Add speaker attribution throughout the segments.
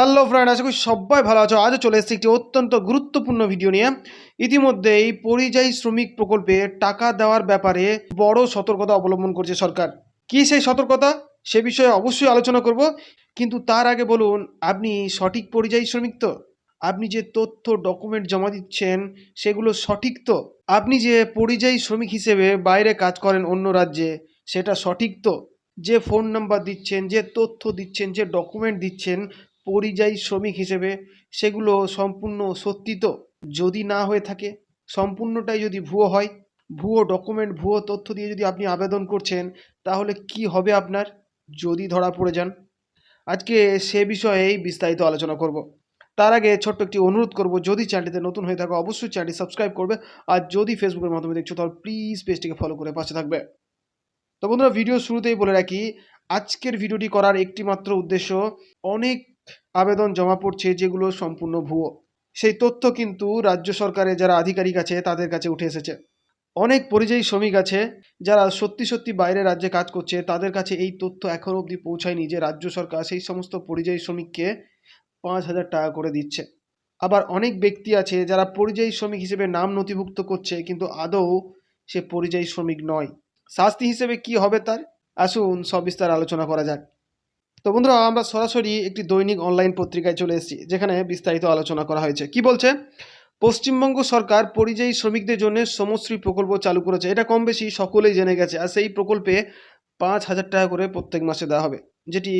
Speaker 1: Hello friend আশা করি সবাই ভালো আছো। আজও চলে এসেছি একটি অত্যন্ত গুরুত্বপূর্ণ ভিডিও নিয়ে। ইতিমধ্যেই পরিযায়ী শ্রমিক প্রকল্পে টাকা দেওয়ার ব্যাপারে বড় সতর্কতা অবলম্বন করছে সরকার। কি সেই সতর্কতা? সে বিষয়ে অবশ্যই আলোচনা করব। কিন্তু তার আগে বলুন, আপনি সঠিক পরিযায়ী শ্রমিক তো? আপনি যে তথ্য ডকুমেন্ট জমা দিচ্ছেন, সেগুলো সঠিক তো? আপনি যে পরিযায়ী শ্রমিক হিসেবে বাইরে কাজ করেন অন্য রাজ্যে, সেটা সঠিক তো? যে ফোন নাম্বার দিচ্ছেন, যে তথ্য দিচ্ছেন, যে ডকুমেন্ট দিচ্ছেন পরিযায়ী শ্রমিক হিসেবে সেগুলো সম্পূর্ণ সত্যি তো? যদি না হয়ে থাকে, সম্পূর্ণটাই যদি ভুয়ো হয়, ভুয়ো ডকুমেন্ট ভুয়ো তথ্য দিয়ে যদি আপনি আবেদন করছেন, তাহলে কি হবে আপনার? যদি ধরা পড়ে যান। আজকে সে বিষয়েই বিস্তারিত আলোচনা করব। তার আগে ছোট্ট একটি অনুরোধ করব, যদি চ্যানেলটিতে নতুন হয়ে থাকো, অবশ্যই চ্যানেলটি সাবস্ক্রাইব করবে। আর যদি ফেসবুকের মাধ্যমে দেখছ, তাহলে প্লিজ পেজটিকে ফলো করে পাশে থাকবে। তো বন্ধুরা ভিডিও শুরুতেই বলে রাখি, আজকের ভিডিওটি করার একটি মাত্র উদ্দেশ্য, অনেক আবেদন জমা পড়ছে, যেগুলো সম্পূর্ণ ভুয়ো। সেই তথ্য কিন্তু রাজ্য সরকারের যারা আধিকারিক আছে, তাদের কাছে উঠে এসেছে। অনেক পরিযায়ী শ্রমিক আছে, যারা সত্যি সত্যি বাইরে রাজ্যে কাজ করছে, তাদের কাছে এই তথ্য এখনও অবধি পৌঁছায়নি যে রাজ্য সরকার সেই সমস্ত পরিযায়ী শ্রমিককে পাঁচ হাজার টাকা করে দিচ্ছে। আবার অনেক ব্যক্তি আছে, যারা পরিযায়ী শ্রমিক হিসেবে নাম নথিভুক্ত করছে, কিন্তু আদৌ সে পরিযায়ী শ্রমিক নয়। শাস্তি হিসেবে কি হবে তার? আসুন সবিস্তার আলোচনা করা যাক। তো বন্ধুরা, আমরা সরাসরি একটি দৈনিক অনলাইন পত্রিকায় চলে এসেছি, যেখানে বিস্তারিত আলোচনা করা হয়েছে। কি বলছে? পশ্চিমবঙ্গ সরকার পরিযায়ী শ্রমিকদের জন্য সমশ্রী প্রকল্প চালু করেছে। এটা কম বেশি সকলেই জেনে গেছে, আর সেই প্রকল্পে পাঁচ হাজার টাকা করে প্রত্যেক মাসে দেওয়া হবে, যেটি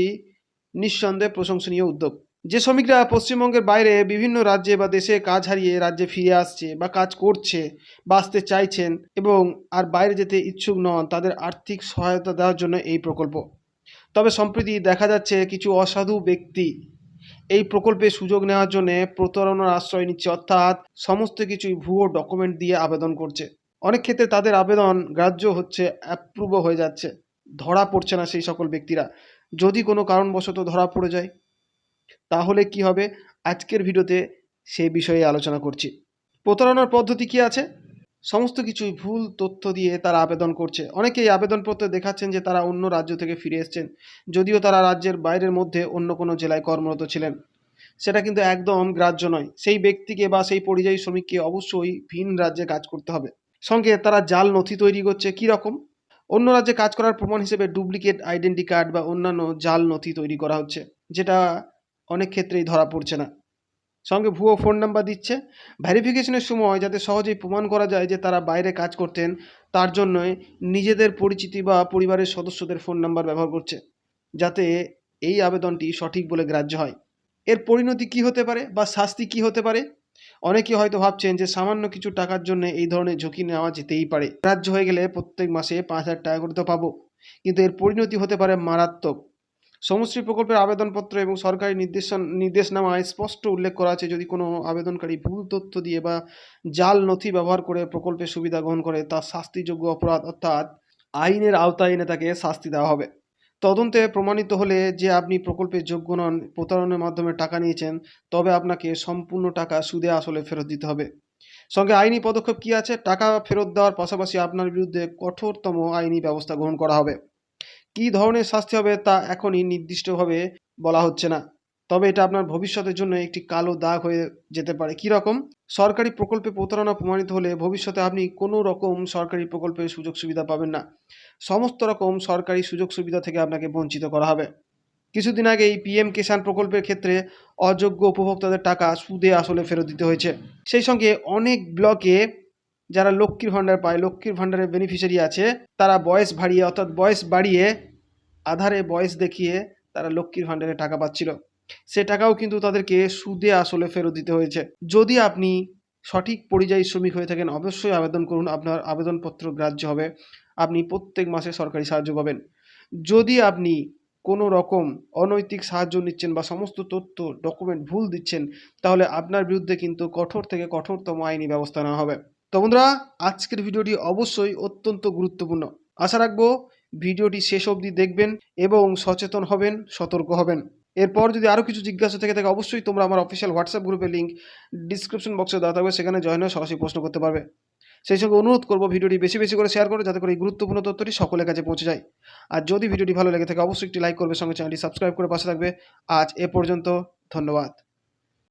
Speaker 1: নিঃসন্দেহে প্রশংসনীয় উদ্যোগ। যে শ্রমিকরা পশ্চিমবঙ্গের বাইরে বিভিন্ন রাজ্যে বা দেশে কাজ হারিয়ে রাজ্যে ফিরে আসছে বা কাজ করছে বা চাইছেন এবং আর বাইরে যেতে ইচ্ছুক নন, তাদের আর্থিক সহায়তা দেওয়ার জন্য এই প্রকল্প। তবে সম্প্রতি দেখা যাচ্ছে কিছু অসাধু ব্যক্তি এই প্রকল্পে সুযোগ নেওয়ার জন্য প্রতারণার আশ্রয় নিচ্ছে, অর্থাৎ সমস্ত কিছুই ভুয়ো ডকুমেন্ট দিয়ে আবেদন করছে। অনেক ক্ষেত্রে তাদের আবেদন গ্রাহ্য হচ্ছে অ্যাপ্রুভ হয়ে যাচ্ছে। ধরা পড়ছে না সেই সকল ব্যক্তিরা। যদি কোনো কারণবশত ধরা পড়ে যায়, তাহলে কি হবে? আজকের ভিডিওতে সেই বিষয়ে আলোচনা করছি। প্রতারণার পদ্ধতি কি আছে? সমস্ত কিছুই ভুল তথ্য দিয়ে তারা আবেদন করছে। অনেকেই আবেদনপত্রে দেখাচ্ছেন যে তারা অন্য রাজ্য থেকে ফিরে এসেছেন, যদিও তারা রাজ্যের বাইরের মধ্যে অন্য কোনো জেলায় কর্মরত ছিলেন। সেটা কিন্তু একদম গ্রাহ্য নয়। সেই ব্যক্তিকে বা সেই পরিযায়ী শ্রমিককে অবশ্যই ভিন রাজ্যে কাজ করতে হবে। সঙ্গে তারা জাল নথি তৈরি করছে, কী রকম? অন্য রাজ্যে কাজ করার প্রমাণ হিসেবে ডুপ্লিকেট আইডেন্টি কার্ড বা অন্যান্য জাল নথি তৈরি করা হচ্ছে, যেটা অনেক ক্ষেত্রেই ধরা পড়ছে না। সঙ্গে ভুয়ো ফোন নাম্বার দিচ্ছে। ভ্যারিফিকেশনের সময় যাতে সহজেই প্রমাণ করা যায় যে তারা বাইরে কাজ করতেন, তার জন্যই নিজেদের পরিচিতি বা পরিবারের সদস্যদের ফোন নাম্বার ব্যবহার করছে, যাতে এই আবেদনটি সঠিক বলে গ্রাহ্য হয়। এর পরিণতি কি হতে পারে বা শাস্তি কি হতে পারে? অনেকে হয়তো ভাবছেন যে সামান্য কিছু টাকার জন্য এই ধরনের ঝুঁকি নেওয়া যেতেই পারে। গ্রাহ্য হয়ে গেলে প্রত্যেক মাসে পাঁচ হাজার টাকা করে তো পাবো, কিন্তু এর পরিণতি হতে পারে মারাত্মক। সমশ্রী প্রকল্পের আবেদনপত্র এবং সরকারি নির্দেশন নির্দেশনামায় স্পষ্ট উল্লেখ করা আছে, যদি কোনো আবেদনকারী ভুল তথ্য দিয়ে বা জাল নথি ব্যবহার করে প্রকল্পের সুবিধা গ্রহণ করে, তা শাস্তিযোগ্য অপরাধ অর্থাৎ আইনের আওতায় এনে তাকে শাস্তি দেওয়া হবে। তদন্তে প্রমাণিত হলে যে আপনি প্রকল্পের যোগ্য নন, প্রতারণের মাধ্যমে টাকা নিয়েছেন, তবে আপনাকে সম্পূর্ণ টাকা সুদে আসলে ফেরত দিতে হবে। সঙ্গে আইনি পদক্ষেপ কি আছে? টাকা ফেরত দেওয়ার পাশাপাশি আপনার বিরুদ্ধে কঠোরতম আইনি ব্যবস্থা গ্রহণ করা হবে। কী ধরনের শাস্তি হবে তা এখনই নির্দিষ্টভাবে বলা হচ্ছে না। তবে এটা আপনার ভবিষ্যতের জন্য একটি কালো দাগ হয়ে যেতে পারে। কী রকম? সরকারি প্রকল্পে প্রতারণা প্রমাণিত হলে ভবিষ্যতে আপনি কোনো রকম সরকারি প্রকল্পের সুযোগ সুবিধা পাবেন না। সমস্ত রকম সরকারি সুযোগ সুবিধা থেকে আপনাকে বঞ্চিত করা হবে। কিছুদিন আগে এই পিএম কিষাণ প্রকল্পের ক্ষেত্রে অযোগ্য উপভোক্তাদের টাকা সুদে আসলে ফেরত দিতে হয়েছে। সেই সঙ্গে অনেক ব্লকে যারা লক্ষ্মীর ভাণ্ডার পায়, লক্ষ্মীর ভাণ্ডারের বেনিফিশিয়ারি আছে, তারা বয়স বাড়িয়ে, অর্থাৎ বয়স বাড়িয়ে আধারে বয়স দেখিয়ে তারা লক্ষ্মীর ভাণ্ডারে টাকা পাচ্ছিল। সে টাকাও কিন্তু তাদেরকে সুদে আসলে ফেরত দিতে হয়েছে। যদি আপনি সঠিক পরিযায়ী শ্রমিক হয়ে থাকেন, অবশ্যই আবেদন করুন। আপনার আবেদনপত্র গ্রাহ্য হবে। আপনি প্রত্যেক মাসে সরকারি সাহায্য পাবেন। যদি আপনি কোনো রকম অনৈতিক সাহায্য নিচ্ছেন বা সমস্ত তথ্য ডকুমেন্ট ভুল দিচ্ছেন, তাহলে আপনার বিরুদ্ধে কিন্তু কঠোর থেকে কঠোরতম আইনি ব্যবস্থা নেওয়া হবে। তো বন্ধুরা, আজকের ভিডিওটি অবশ্যই অত্যন্ত গুরুত্বপূর্ণ। আশা রাখব ভিডিওটি শেষ অবধি দেখবেন এবং সচেতন হবেন, সতর্ক হবেন। এরপর যদি আরও কিছু জিজ্ঞাসা থেকে থাকে, অবশ্যই তোমরা আমার অফিসিয়াল হোয়াটসঅ্যাপ গ্রুপের লিঙ্ক ডিসক্রিপশন বক্সে দেওয়া থাকবে, সেখানে জয়েন হয়ে সরাসরি প্রশ্ন করতে পারবে। সেই সঙ্গে অনুরোধ করব ভিডিওটি বেশি বেশি করে শেয়ার করো, যাতে করে এই গুরুত্বপূর্ণ তথ্যটি সকলের কাছে পৌঁছে যায়। আর যদি ভিডিওটি ভালো লেগে থাকে, অবশ্যই একটি লাইক করবে, সঙ্গে চ্যানেলটি সাবস্ক্রাইব করে পাশে থাকবে। আজ এ পর্যন্ত, ধন্যবাদ।